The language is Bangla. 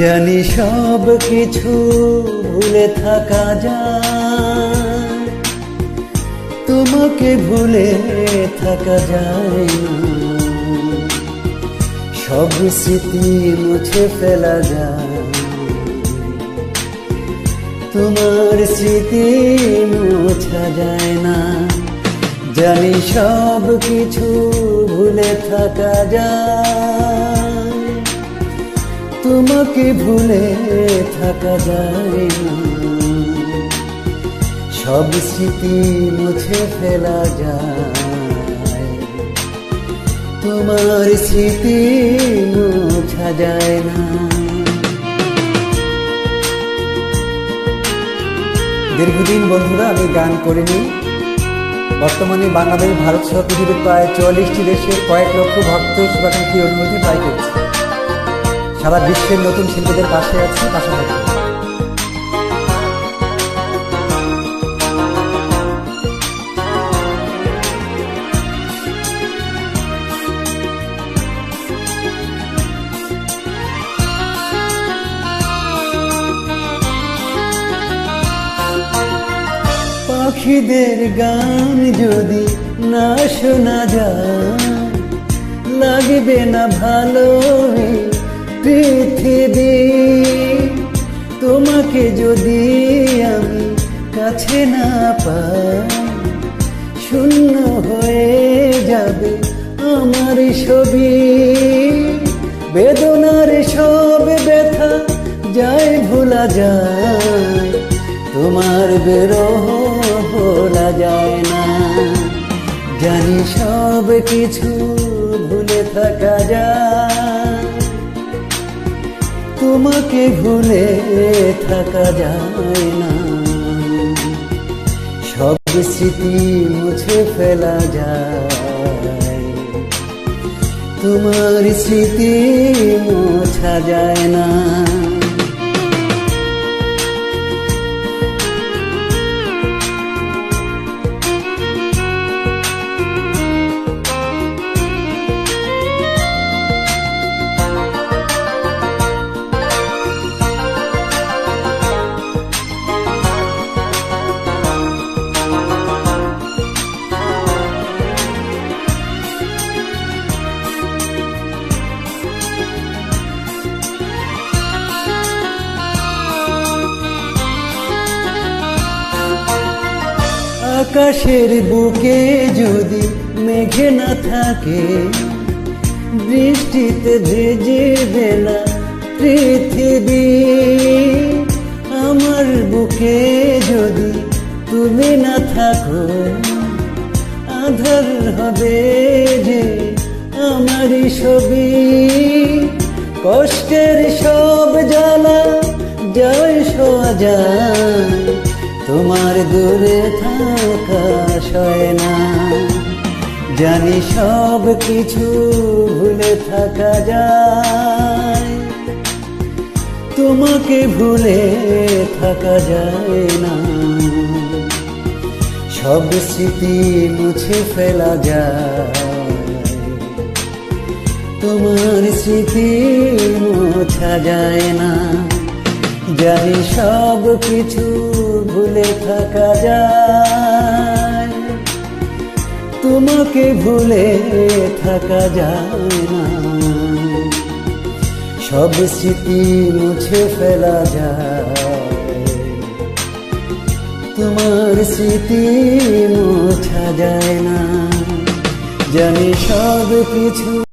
জানি সব কিছু ভুলে থাকা যায়। তোমাকে ভুলে থাকা যায়। সব স্মৃতি মুছে ফেলা যায়। তোমার স্মৃতি মোছা যায় না। জানি সব কিছু ভুলে থাকা যায়। তোমাকে ভুলে থাকা যায়। সব স্মৃতি মুছে ফেলা যায়। তোমার স্মৃতি মুছা যায় না। দীর্ঘদিন বন্ধুরা, আমি গান করিনি। বর্তমানে বাংলাদেশ ভারত সহ পৃথিবীর প্রায় চুয়াল্লিশটি দেশের কয়েক লক্ষ ভক্ত শুভাকাঙ্ক্ষী অনুমতি ট্রাই করছি। সারা বিশ্বের নতুন শিল্পীদের পাশে আছি পাশাপাশি পাখিদের গান যদি না শোনা যায়, লাগবে না ভালো পৃথিবী। তোমাকে যদি আমি কাছে না পাই, শূন্য হয়ে যাবে আমার ছবি। বেদনার সব ব্যথা যায় ভোলা যায়, তোমার বেরোহ ভোলা যায় না। জানি সব কিছু ভুলে থাকা যায়। তোমাকে ভুলে থাকা যায় না। সব স্মৃতি মুছে ফেলা যায়। তোমার স্মৃতি মোছা যায় না। আকাশের বুকে যদি মেঘে না থাকে, বৃষ্টিতে ভেজে বেলা পৃথিবী, আমার বুকে যদি তুমি না থাকো, আধার হবে যে আমার ছবি। কষ্টের সব জ্বালা জয় শোয়া যায় তোমার দূরে থাকা সয় না। জানি সব কিছু ভুলে থাকা যায়। তোমাকে ভুলে থাকা যায় না। সব স্মৃতি মুছে ফেলা যায়। তোমার স্মৃতি মোছা যায় না। জানি সব কিছু ভুলে থাকা যায়। তোমাকে ভুলে থাকা যায় না। সব স্মৃতি মুছে ফেলা যায়। তোমার স্মৃতি মোছা যায় না। জানি সব কিছু